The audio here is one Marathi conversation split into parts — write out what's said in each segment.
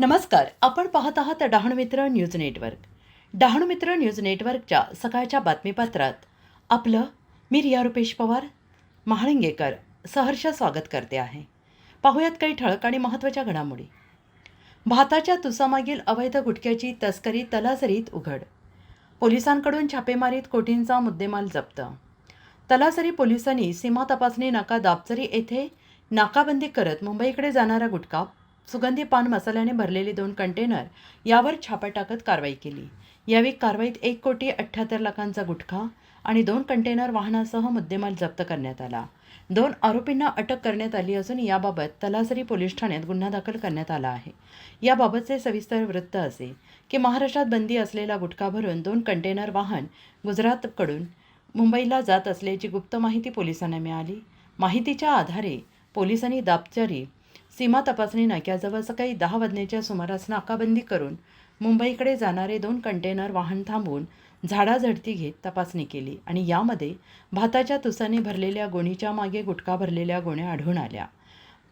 नमस्कार आपण पाहत आहात डहाणू मित्र न्यूज नेटवर्क. डहाणू मित्र न्यूज नेटवर्कच्या सकाळच्या बातमीपत्रात आपलं मी रिया रुपेश पवार महाळिंगेकर सहर्ष स्वागत करते आहे. पाहूयात काही ठळक आणि महत्त्वाच्या घडामोडी. भाताच्या तुसामागील अवैध गुटख्याची तस्करी तलासरीत उघड. पोलिसांकडून छापेमारीत कोटींचा मुद्देमाल जप्त. तलासरी पोलिसांनी सीमा तपासणी नाका दापचरी येथे नाकाबंदी करत मुंबईकडे जाणारा गुटखा सुगंधी पान मसाल्याने भरलेले दोन कंटेनर यावर छापा टाकत कारवाई केली. यावेळी कारवाईत एक कोटी अठ्ठ्याहत्तर लाखांचा गुटखा आणि दोन कंटेनर वाहनासह मुद्देमाल जप्त करण्यात आला. दोन आरोपींना अटक करण्यात आली असून याबाबत तलासरी पोलीस ठाण्यात गुन्हा दाखल करण्यात आला आहे. याबाबतचे सविस्तर वृत्त असे की महाराष्ट्रात बंदी असलेला गुटखा भरून दोन कंटेनर वाहन गुजरातकडून मुंबईला जात असल्याची गुप्त माहिती पोलिसांना मिळाली. माहितीच्या आधारे पोलिसांनी दापचारी सीमा तपासणी नाक्याजवळ सकाळी दहा वाजण्याच्या सुमारास नाकाबंदी करून मुंबईकडे जाणारे दोन कंटेनर वाहन थांबवून झाडाझडती घेत तपासणी केली आणि यामध्ये भाताच्या तुसाने भरलेल्या गोणीच्या मागे गुटखा भरलेल्या गोण्या आढळून आल्या.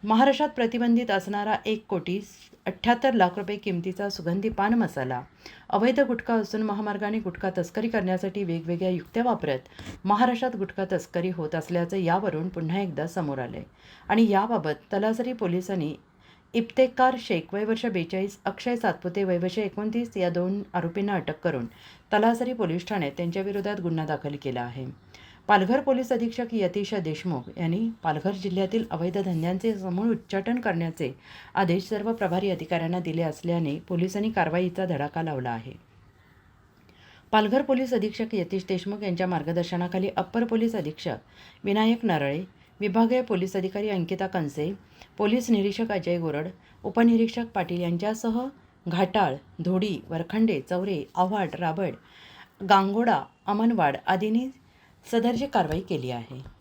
महाराष्ट्रात प्रतिबंधित असणारा एक कोटी अठ्ठ्याहत्तर लाख रुपये किमतीचा सुगंधी पान मसाला अवैध गुटखा असून महामार्गाने गुटखा तस्करी करण्यासाठी वेगवेगळ्या युक्त्या वापरत महाराष्ट्रात गुटखा तस्करी होत असल्याचं यावरून पुन्हा एकदा समोर आलंय. आणि याबाबत तलासरी पोलिसांनी इप्तेकार शेख वयवर्ष बेचाळीस अक्षय सातपुते वयवर्ष एकोणतीस या दोन आरोपींना अटक करून तलासरी पोलीस ठाण्यात त्यांच्याविरोधात गुन्हा दाखल केला आहे. पालघर पोलीस अधीक्षक यतीश देशमुख यांनी पालघर जिल्ह्यातील अवैध धंद्यांचे समूळ उच्चाटन करण्याचे आदेश सर्व प्रभारी अधिकाऱ्यांना दिले असल्याने पोलिसांनी कारवाईचा धडाका लावला आहे. पालघर पोलीस अधीक्षक यतीश देशमुख यांच्या मार्गदर्शनाखाली अप्पर पोलीस अधीक्षक विनायक नरळे विभागीय पोलीस अधिकारी अंकिता कंसे पोलीस निरीक्षक अजय गोरड उपनिरीक्षक पाटील यांच्यासह घाटाळ धोडी वरखंडे चौरे आव्हाड राबड गांगोडा अमनवाड आदींनी सदरची कारवाई केली आहे.